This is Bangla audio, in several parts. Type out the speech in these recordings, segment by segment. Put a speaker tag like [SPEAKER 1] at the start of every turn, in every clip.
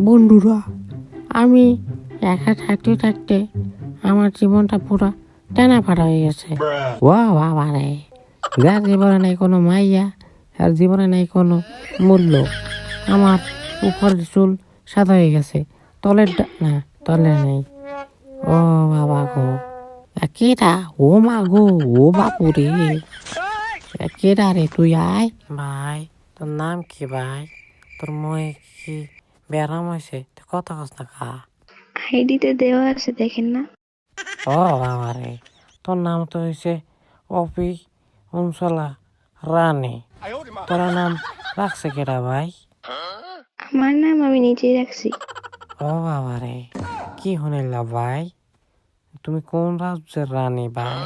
[SPEAKER 1] বন্ধুরা আমি একা থাকতে থাকতে আমার জীবনটা পুরো টানা ফাটা হয়ে গেছে। ও বাবা রে যার জীবনে নেই কোনো মাইয়া আর জীবনে নেই কোনো মূল্য। আমার উপরের চুল সাদা হয়ে গেছে। তলের না তলে নেই। ও বাবা গো। কেটা ও মা গো ও বাপু রে। কেটা রে তুই আয়। ভাই তোর নাম কি ভাই? তোর ময়ে কি ব্যারাম হয়েছে কস না খা?
[SPEAKER 2] আইডিতে দেওয়া আছে দেখেন না।
[SPEAKER 1] ও বাবা রে তোর নাম তো হয়েছে অপি অঞ্চলা রানী। তোর নাম রাখছে কেটা ভাই?
[SPEAKER 2] আমার নাম আমি নিজেই রাখছি।
[SPEAKER 1] ও বাবা রে কি শুনিলা ভাই? তুমি কোন রাজ্যের রানী ভাই?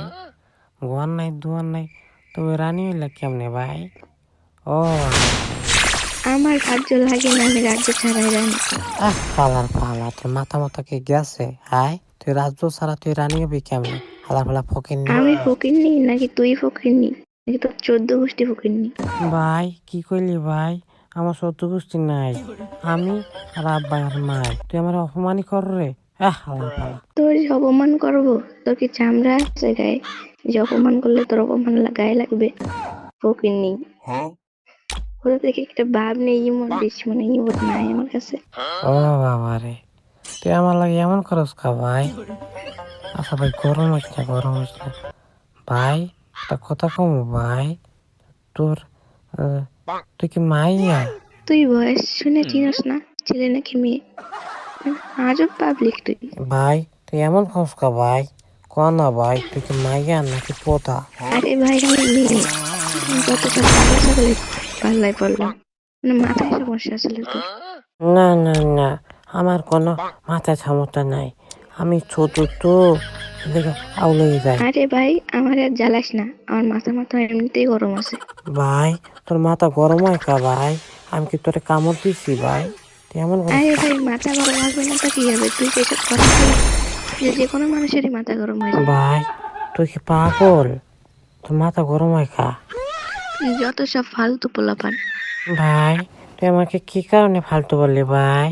[SPEAKER 1] গোয়ার নাই দুয়ার নাই তুমি রানী হইলা কেমনে ভাই? ও
[SPEAKER 2] আমার রাজ্য লাগে না আমি রাজ্য ছাড়াই রানি।
[SPEAKER 1] আহ পালার পালা তোর মাথা মাথা কি গেছে? হাই তুই রাজ্য ছাড়া তুই রানী হবি কেমনে? হালা ফালা ফকির
[SPEAKER 2] আমি ফকিরনি নাকি তুই ফকিরনি নাকি তোর চোদ্দ গোষ্ঠী ফকিরনি
[SPEAKER 1] ভাই কি কইলি ভাই? আমার সত্য গোষ্ঠী নাই। আমি আর আব্বা আর মাই তুই আমার অপমানই কর রে। আহ পালা
[SPEAKER 2] তোর যে অপমান করব তোর কি চামড়া আছে গায়ে? যে অপমান করলে তোর অপমান গায়ে লাগবে? ফকিরনি ওটা থেকে একটা ভাব নেই ইমন দিস মানে ইমন নাই আমার কাছে।
[SPEAKER 1] ও বাবা রে তুই আমার লাগে এমন করস কা ভাই। আচ্ছা ভাই গরম না গরম না। ভাই একটা কথা কম ভাই তোর তুই কি মাইয়া
[SPEAKER 2] তুই বয়স শুনে চিনস না ছেলে নাকি মেয়ে? আজব পাবলিক তুই।
[SPEAKER 1] ভাই তুই এমন খোঁজ কা ভাই। ক না ভাই তুই কি মাইয়া নাকি পোতা?
[SPEAKER 2] আরে ভাই আমি মেয়ে। গত সকালে পাল্লায় পড়লাম মানে মাথায় সমস্যা আসলে তো
[SPEAKER 1] না না না আমার কোনো মাথায় ক্ষমতা নাই। আমি ছোট তো আউলেই যাই
[SPEAKER 2] আরে ভাই আমার আর জ্বালাস না। আমার মাথা মাথা এমনিতেই গরম আছে।
[SPEAKER 1] ভাই তোর মাথা গরম হয় কা ভাই? আমি কি তোরে কামড় দিছি ভাই? এমন
[SPEAKER 2] আরে ভাই মাথা গরম হবে না তো কি হবে? তুই যেসব কথা যে কোনো মানুষেরই মাথা গরম হয়ে যায়।
[SPEAKER 1] ভাই তুই কি পাগল? তোর মাথা গরম হয় খা
[SPEAKER 2] যত সব ফালতু পোলাপান।
[SPEAKER 1] ভাই, তুই আমাকে কি কারণে ফালতু বললি ভাই?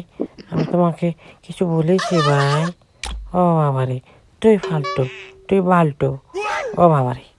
[SPEAKER 1] আমি তোমাকে কিছু বলেছি ভাই। ও বাবারে, তুই ফালতু, তুই বালটু। ও বাবারে।